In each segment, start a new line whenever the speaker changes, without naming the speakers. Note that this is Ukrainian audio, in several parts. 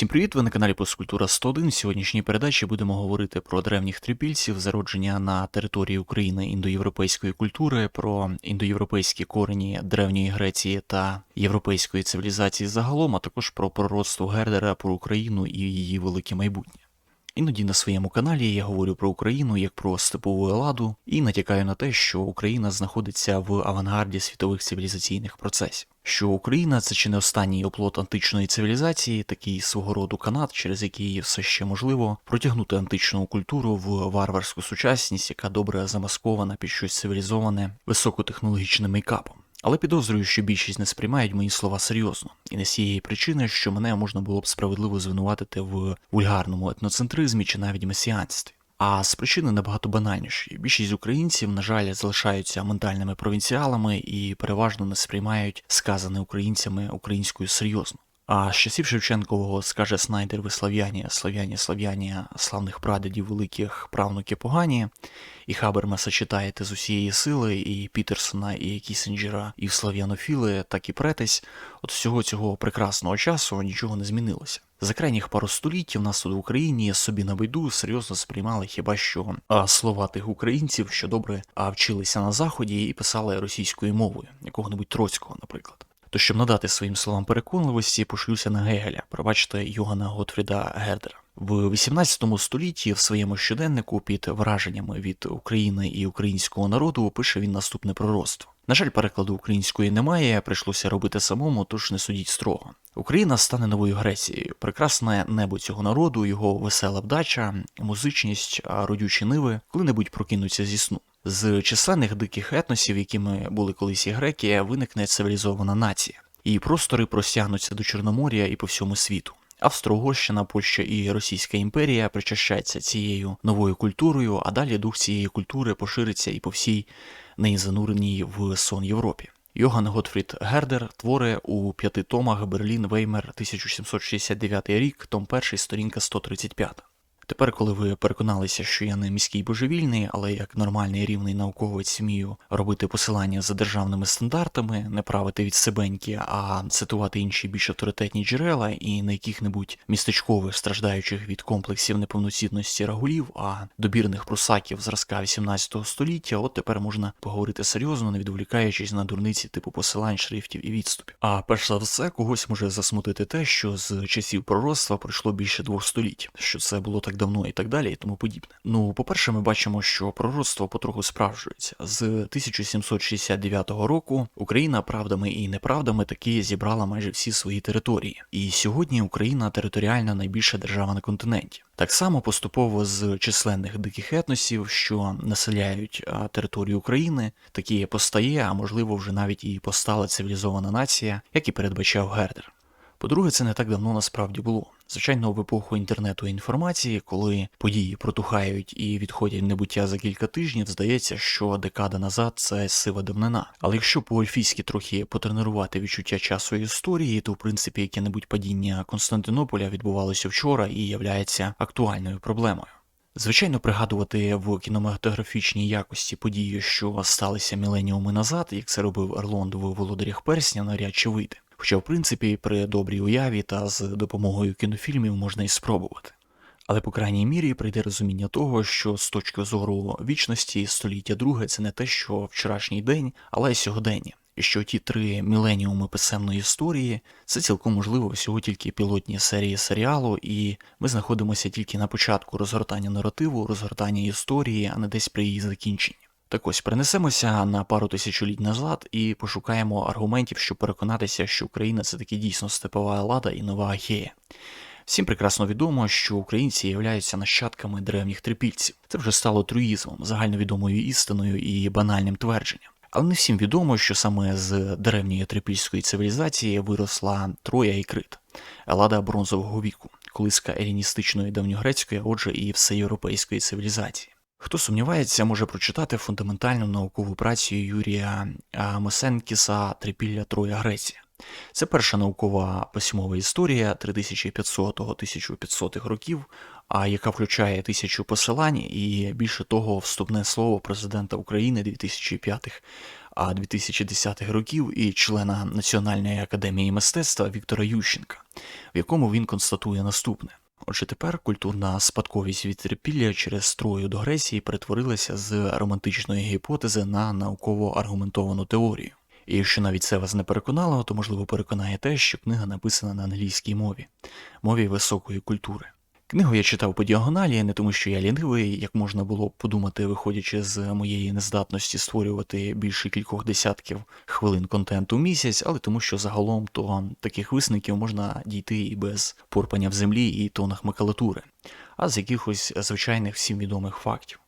Всім привіт! Ви на каналі Посткультура 101. В сьогоднішній передачі будемо говорити про древніх трипільців, зародження на території України індоєвропейської культури, про індоєвропейські корені древньої Греції та європейської цивілізації загалом, а також про пророцтво Гердера про Україну і її велике майбутнє. Іноді на своєму каналі я говорю про Україну як про степову еладу і натякаю на те, що Україна знаходиться в авангарді світових цивілізаційних процесів. Що Україна це чи не останній оплот античної цивілізації, такий свого роду канат, через який все ще можливо протягнути античну культуру в варварську сучасність, яка добре замаскована під щось цивілізоване високотехнологічним мейкапом. Але підозрюю, що більшість не сприймають мої слова серйозно, і не з цієї причини, що мене можна було б справедливо звинуватити в вульгарному етноцентризмі чи навіть месіанстві. А з причини набагато банальніші. Більшість українців, на жаль, залишаються ментальними провінціалами і переважно не сприймають сказане українцями українською серйозно. А з часів Шевченкового скаже Снайдер ви слав'яні, слав'яні, слав'яні, славних прадедів великих правнуки погані, і Хабермаса читаєте з усієї сили, і Пітерсона, і Кісінджера, і в слав'янофіли, так і претесь. От всього цього прекрасного часу нічого не змінилося. За крайніх пару століть в нас тут в Україні собі на байду серйозно сприймали хіба що слова тих українців, що добре вчилися на заході і писали російською мовою, якого-небудь Троцького, наприклад. То щоб надати своїм словам переконливості, пошлюся на Гегеля, пробачте Йогана Готфріда Гердера. В 18 столітті в своєму щоденнику під враженнями від України і українського народу пише він наступне пророцтво. На жаль, перекладу української немає, прийшлося робити самому, тож не судіть строго. Україна стане новою Грецією, прекрасне небо цього народу, його весела вдача, музичність, родючі ниви, коли-небудь прокинуться зі сну. З численних диких етносів, якими були колись і греки, виникне цивілізована нація. Її простори простягнуться до Чорномор'я і по всьому світу. Австро-Угорщина, Польща і Російська імперія причащаться цією новою культурою, а далі дух цієї культури пошириться і по всій неї зануреній в сон Європі. Йоган Готфрід Гердер твори у п'яти томах Берлін Веймер 1769 рік, том 1, сторінка 135. Тепер, коли ви переконалися, що я не міський божевільний, але як нормальний рівний науковець вмію робити посилання за державними стандартами, не правити від себеньки, а цитувати інші більш авторитетні джерела і на яких-небудь містечкових, страждаючих від комплексів неповноцінності рагулів, а добірних прусаків зразка 18 століття, от тепер можна поговорити серйозно, не відволікаючись на дурниці типу посилань, шрифтів і відступів. А перш за все, когось може засмутити те, що з часів пророцтва пройшло більше двох століть, що це було так давно і так далі, і тому подібне. Ну, по-перше, ми бачимо, що пророцтво потроху справжується. З 1769 року Україна правдами і неправдами таки зібрала майже всі свої території. І сьогодні Україна територіально найбільша держава на континенті. Так само поступово з численних диких етносів, що населяють територію України, такі постає, а можливо вже навіть і постала цивілізована нація, як і передбачав Гердер. По-друге, це не так давно насправді було. Звичайно, в епоху інтернету і інформації, коли події протухають і відходять в небуття за кілька тижнів, здається, що декада назад це сива давнина. Але якщо по ольфійськи трохи потренувати відчуття часу і історії, то в принципі яке-небудь падіння Константинополя відбувалося вчора і являється актуальною проблемою. Звичайно, пригадувати в кінематографічній якості події, що сталися міленіуми назад, як це робив Ерлонд в володарях Персня, навряд чи вийде. Хоча, в принципі, при добрій уяві та з допомогою кінофільмів можна і спробувати. Але по крайній мірі прийде розуміння того, що з точки зору вічності століття друге це не те, що вчорашній день, але й сьогодення. І що ті три міленіуми писемної історії це цілком можливо всього тільки пілотні серії серіалу, і ми знаходимося тільки на початку розгортання наративу, розгортання історії, а не десь при її закінченні. Так ось перенесемося на пару тисячоліть назад і пошукаємо аргументів, щоб переконатися, що Україна це таки дійсно степова лада і нова Ахея. Всім прекрасно відомо, що українці являються нащадками древніх трипільців. Це вже стало труїзмом, загальновідомою істиною і банальним твердженням. Але не всім відомо, що саме з древньої трипільської цивілізації виросла Троя і Крит, елада бронзового віку, колиска еліністичної давньогрецької, а отже, і всеєвропейської цивілізації. Хто сумнівається, може прочитати фундаментальну наукову працю Юрія Месенкіса Трипілля Троя Греція. Це перша наукова письмова історія 3500-1500 років, яка включає тисячу посилань і більше того, вступне слово президента України 2005 2010-х років і члена Національної академії мистецтва Віктора Ющенка, в якому він констатує наступне. Отже, тепер культурна спадковість від через строю до Греції перетворилася з романтичної гіпотези на науково аргументовану теорію. І якщо навіть це вас не переконало, то можливо переконає те, що книга написана на англійській мові, мові високої культури. Книгу я читав по діагоналі, не тому що я лінивий, як можна було подумати, виходячи з моєї нездатності створювати більше кількох десятків хвилин контенту в місяць, але тому, що загалом то таких висновків можна дійти і без порпання в землі і тонах макулатури, а з якихось звичайних всім відомих фактів.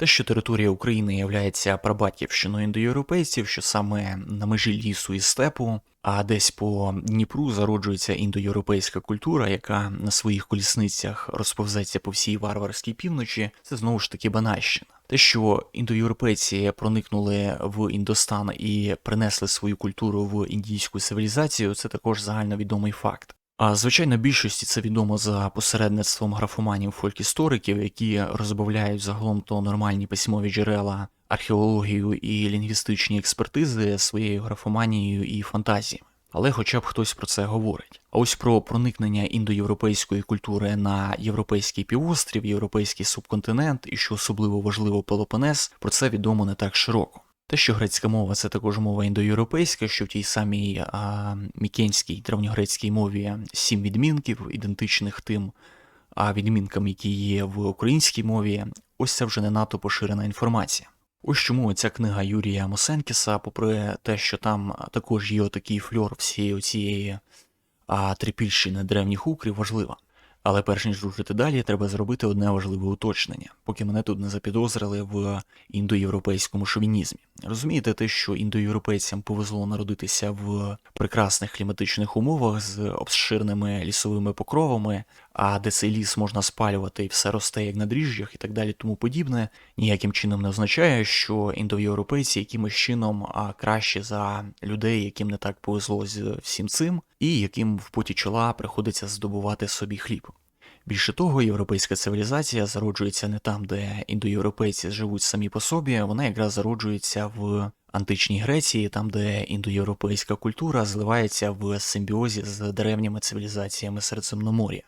Те, що територія України являється прабатівщиною індоєвропейців, що саме на межі лісу і степу, а десь по Дніпру зароджується індоєвропейська культура, яка на своїх колісницях розповзеться по всій варварській півночі, це знову ж таки банальщина. Те, що індоєвропейці проникнули в Індостан і принесли свою культуру в індійську цивілізацію, це також загальновідомий факт. А звичайно, більшості це відомо за посередництвом графоманів фольк-істориків, які розбавляють загалом то нормальні письмові джерела, археологію і лінгвістичні експертизи своєю графоманією і фантазіями. Але хоча б хтось про це говорить. А ось про проникнення індоєвропейської культури на європейський півострів, європейський субконтинент і що особливо важливо Пелопонес, про це відомо не так широко. Те, що грецька мова це також мова індоєвропейська, що в тій самій а, мікенській древньогрецькій мові сім відмінків, ідентичних тим а відмінкам, які є в українській мові, ось це вже не надто поширена інформація. Ось чому ця книга Юрія Мосенкіса, попри те, що там також є отакий фльор всієї цієї трипільщини древніх укрів, важлива. Але перш ніж рушити далі, треба зробити одне важливе уточнення, поки мене тут не запідозрили в індоєвропейському шовінізмі. Розумієте, те, що індоєвропейцям повезло народитися в прекрасних кліматичних умовах з обширними лісовими покровами, а де цей ліс можна спалювати і все росте як на дріжджах і так далі, тому подібне, ніяким чином не означає, що індоєвропейці якимось чином краще за людей, яким не так повезло з всім цим, і яким в поті чола приходиться здобувати собі хліб. Більше того, європейська цивілізація зароджується не там, де індоєвропейці живуть самі по собі, вона якраз зароджується в античній Греції, там, де індоєвропейська культура зливається в симбіозі з древніми цивілізаціями Середземномор'я.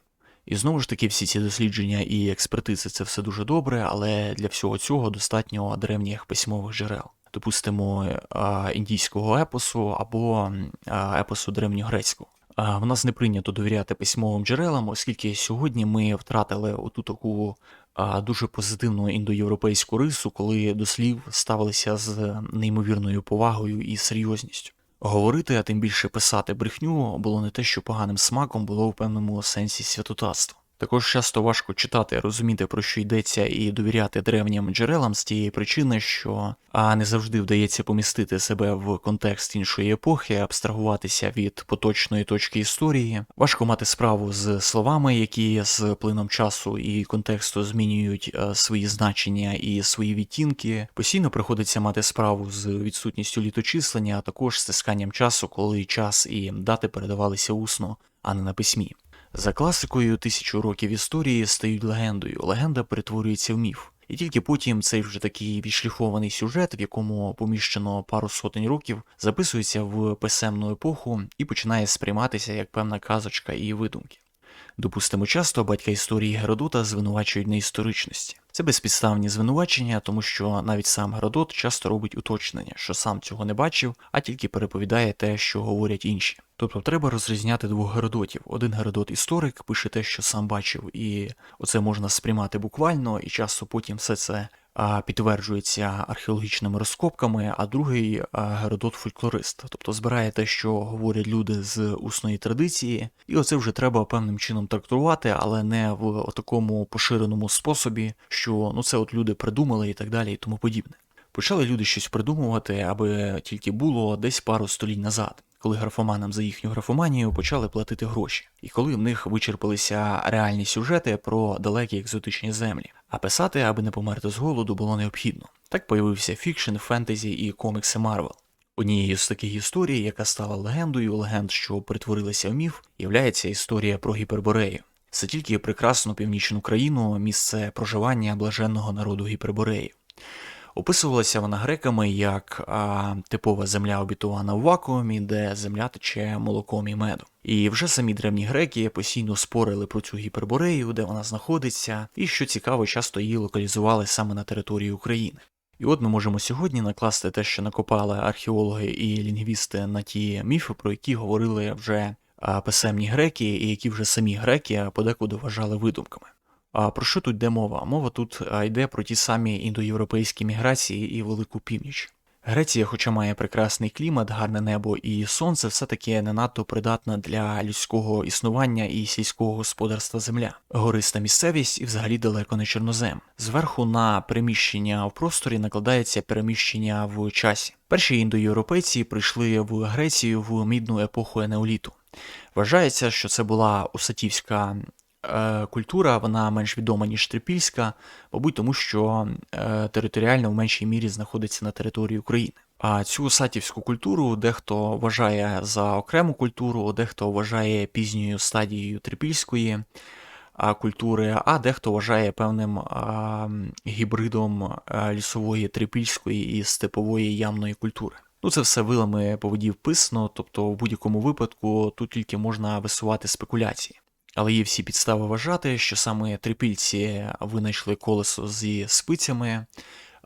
І знову ж таки, всі ці дослідження і експертизи це все дуже добре, але для всього цього достатньо древніх письмових джерел. Допустимо, індійського епосу або епосу древньогрецького. В нас не прийнято довіряти письмовим джерелам, оскільки сьогодні ми втратили оту таку дуже позитивну індоєвропейську рису, коли до слів ставилися з неймовірною повагою і серйозністю. Говорити, а тим більше писати брехню було не те, що поганим смаком було в певному сенсі святотатства. Також часто важко читати, розуміти, про що йдеться, і довіряти древнім джерелам з тієї причини, що а не завжди вдається помістити себе в контекст іншої епохи, абстрагуватися від поточної точки історії. Важко мати справу з словами, які з плином часу і контексту змінюють е, свої значення і свої відтінки. Постійно приходиться мати справу з відсутністю літочислення, а також стисканням часу, коли час і дати передавалися усно, а не на письмі. За класикою тисячу років історії стають легендою. Легенда перетворюється в міф. І тільки потім цей вже такий відшліфований сюжет, в якому поміщено пару сотень років, записується в писемну епоху і починає сприйматися як певна казочка і видумки. Допустимо, часто батька історії Геродота звинувачують на історичності. Це безпідставні звинувачення, тому що навіть сам Геродот часто робить уточнення, що сам цього не бачив, а тільки переповідає те, що говорять інші. Тобто треба розрізняти двох Геродотів. Один Геродот історик пише те, що сам бачив, і оце можна сприймати буквально, і часто потім все це підтверджується археологічними розкопками, а другий Геродот фольклорист, тобто збирає те, що говорять люди з усної традиції, і оце вже треба певним чином трактувати, але не в такому поширеному способі, що ну це от люди придумали і так далі, і тому подібне. Почали люди щось придумувати, аби тільки було десь пару століть назад коли графоманам за їхню графоманію почали платити гроші, і коли в них вичерпалися реальні сюжети про далекі екзотичні землі. А писати, аби не померти з голоду, було необхідно. Так появився фікшн, фентезі і комікси Марвел. Однією з таких історій, яка стала легендою, легенд, що перетворилися в міф, являється історія про Гіперборею. Це тільки прекрасну північну країну, місце проживання блаженного народу Гіпербореї. Описувалася вона греками як а, типова земля обітована в вакуумі, де земля тече молоком і медом. І вже самі древні греки постійно спорили про цю гіперборею, де вона знаходиться, і що цікаво, часто її локалізували саме на території України. І от ми можемо сьогодні накласти те, що накопали археологи і лінгвісти на ті міфи, про які говорили вже писемні греки, і які вже самі греки подекуди вважали видумками. А про що тут йде мова? Мова тут йде про ті самі індоєвропейські міграції і Велику Північ. Греція, хоча має прекрасний клімат, гарне небо і сонце, все-таки не надто придатна для людського існування і сільського господарства земля. Гориста місцевість і взагалі далеко не чорнозем. Зверху на переміщення в просторі накладається переміщення в часі. Перші індоєвропейці прийшли в Грецію в мідну епоху енеоліту. Вважається, що це була усатівська е, культура, вона менш відома, ніж трипільська, мабуть, тому що е, територіально в меншій мірі знаходиться на території України. А цю сатівську культуру дехто вважає за окрему культуру, дехто вважає пізньою стадією трипільської культури, а дехто вважає певним гібридом а, лісової трипільської і степової ямної культури. Ну, це все вилами поводів писано, тобто в будь-якому випадку тут тільки можна висувати спекуляції. Але є всі підстави вважати, що саме трипільці винайшли колесо зі спицями,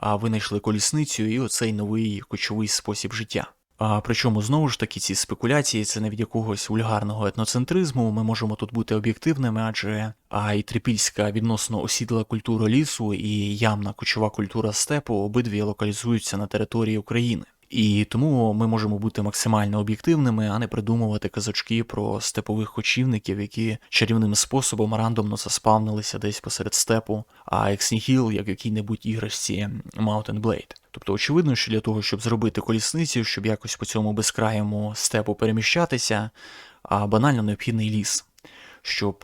винайшли колісницю і оцей новий кочовий спосіб життя. А причому знову ж таки ці спекуляції це не від якогось вульгарного етноцентризму. Ми можемо тут бути об'єктивними, адже а і трипільська відносно осідла культура лісу і ямна кочова культура степу обидві локалізуються на території України. І тому ми можемо бути максимально об'єктивними, а не придумувати казочки про степових кочівників, які чарівним способом рандомно заспавнилися десь посеред степу, а Ексніхіл, як в якій-небудь іграшці Mountain Blade. Тобто, очевидно, що для того, щоб зробити колісницю, щоб якось по цьому безкраєму степу переміщатися, банально необхідний ліс, щоб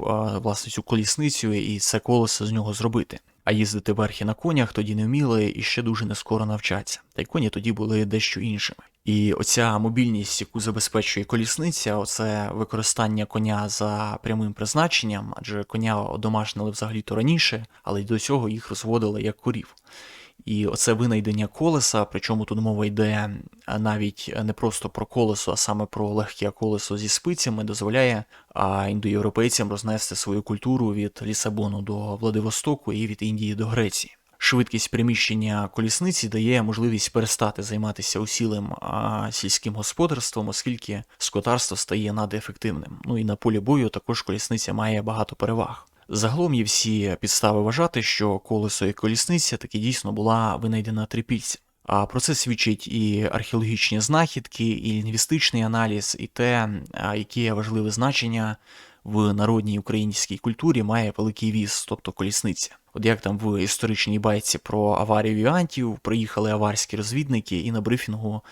власне цю колісницю і це колесо з нього зробити. А їздити верхи на конях тоді не вміли і ще дуже не скоро навчаться. Та й коні тоді були дещо іншими. І оця мобільність, яку забезпечує колісниця, оце використання коня за прямим призначенням, адже коня одомашнили взагалі-то раніше, але й до цього їх розводили як корів. І оце винайдення колеса, причому тут мова йде навіть не просто про колесо, а саме про легке колесо зі спицями, дозволяє індоєвропейцям рознести свою культуру від Лісабону до Владивостоку і від Індії до Греції. Швидкість приміщення колісниці дає можливість перестати займатися усілим сільським господарством, оскільки скотарство стає надефективним. Ну і на полі бою також колісниця має багато переваг. Загалом є всі підстави вважати, що колесо і колісниця таки дійсно була винайдена трипільця. А про це свідчить і археологічні знахідки, і лінгвістичний аналіз, і те, яке важливе значення в народній українській культурі має великий віз, тобто колісниця. От як там в історичній байці про аварію Віантів приїхали аварські розвідники і на брифінгу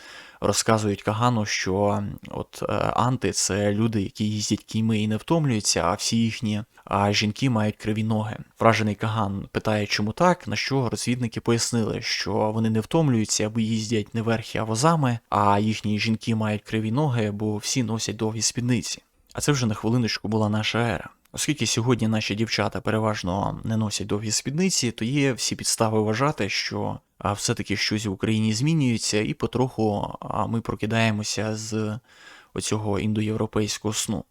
розказують Кагану, що от е, анти це люди, які їздять кійми і не втомлюються, а всі їхні а жінки мають криві ноги. Вражений Каган питає, чому так, на що розвідники пояснили, що вони не втомлюються, бо їздять не верхи, а возами, а їхні жінки мають криві ноги, бо всі носять довгі спідниці. А це вже на хвилиночку була наша ера. Оскільки сьогодні наші дівчата переважно не носять довгі спідниці, то є всі підстави вважати, що все-таки щось в Україні змінюється, і потроху ми прокидаємося з оцього індоєвропейського сну.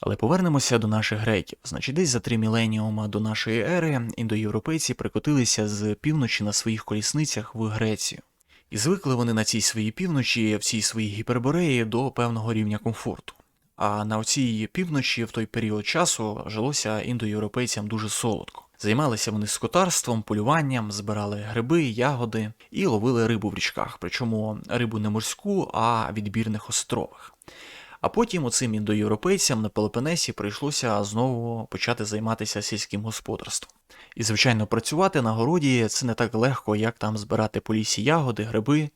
Але повернемося до наших греків. Значить, десь за три міленіума до нашої ери індоєвропейці прикотилися з півночі на своїх колісницях в Грецію. І звикли вони на цій своїй півночі, в цій своїй гіпербореї до певного рівня комфорту. А на оцій півночі в той період часу жилося індоєвропейцям дуже солодко. Займалися вони скотарством, полюванням, збирали гриби, ягоди і ловили рибу в річках, причому рибу не морську, а відбірних островах. А потім оцим індоєвропейцям на Пелопонесі прийшлося знову почати займатися сільським господарством. І, звичайно, працювати на городі це не так легко, як там збирати по лісі ягоди, гриби,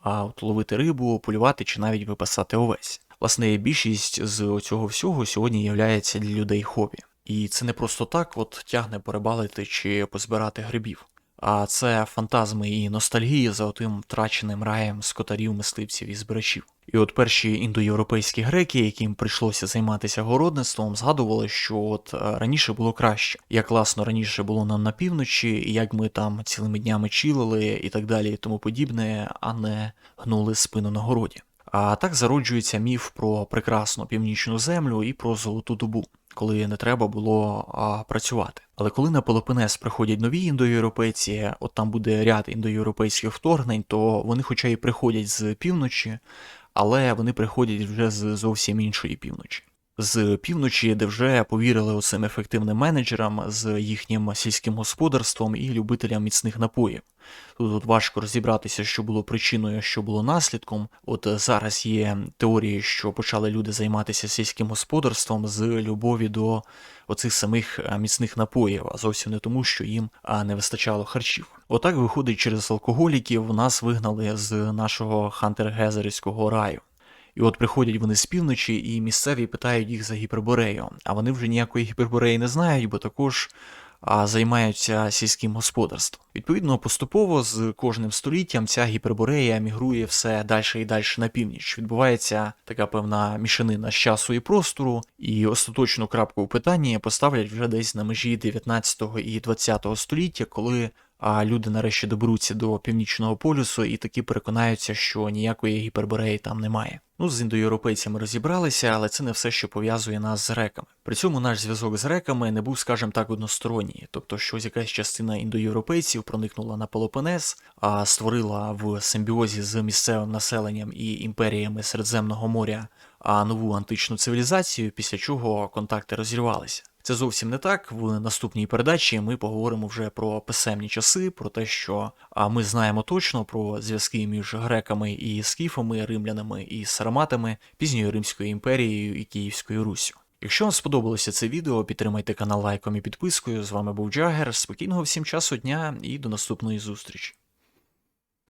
а от ловити рибу, полювати чи навіть випасати овець. Власне, більшість з цього всього сьогодні являється для людей хобі. І це не просто так от тягне порибалити чи позбирати грибів. А це фантазми і ностальгії за отим втраченим раєм скотарів, мисливців і збирачів. І от перші індоєвропейські греки, яким прийшлося займатися городництвом, згадували, що от е, раніше було краще, як класно раніше було нам на півночі, як ми там цілими днями чилили і так далі, і тому подібне, а не гнули спину на городі. А так зароджується міф про прекрасну північну землю і про золоту добу, коли не треба було а, працювати. Але коли на Пелопонес приходять нові індоєвропейці, от там буде ряд індоєвропейських вторгнень, то вони, хоча й приходять з півночі, але вони приходять вже з зовсім іншої півночі. З півночі, де вже повірили оцим ефективним менеджерам з їхнім сільським господарством і любителям міцних напоїв. Тут от важко розібратися, що було причиною, що було наслідком. От зараз є теорії, що почали люди займатися сільським господарством з любові до оцих самих е, міцних напоїв, а зовсім не тому, що їм не вистачало харчів. Отак виходить, через алкоголіків нас вигнали з нашого хантер-гезерівського раю. І от приходять вони з півночі, і місцеві питають їх за гіперборею. А вони вже ніякої гіпербореї не знають, бо також а, займаються сільським господарством. Відповідно, поступово з кожним століттям ця гіперборея мігрує все далі і далі на північ. Відбувається така певна мішанина з часу і простору, і остаточну крапку у питанні поставлять вже десь на межі 19 і 20 століття, коли люди нарешті доберуться до північного полюсу і таки переконаються, що ніякої гіпербореї там немає. Ну, з індоєвропейцями розібралися, але це не все, що пов'язує нас з реками. При цьому наш зв'язок з реками не був, скажімо так, односторонній, тобто щось якась частина індоєвропейців проникнула на Пелопонес, а створила в симбіозі з місцевим населенням і імперіями Середземного моря а нову античну цивілізацію, після чого контакти розірвалися. Це зовсім не так. В наступній передачі ми поговоримо вже про писемні часи, про те, що ми знаємо точно про зв'язки між греками і скіфами, римлянами і сараматами, пізньою Римською імперією і Київською Руссю. Якщо вам сподобалося це відео, підтримайте канал лайком і підпискою. З вами був Джагер. Спокійного всім часу дня і до наступної зустрічі.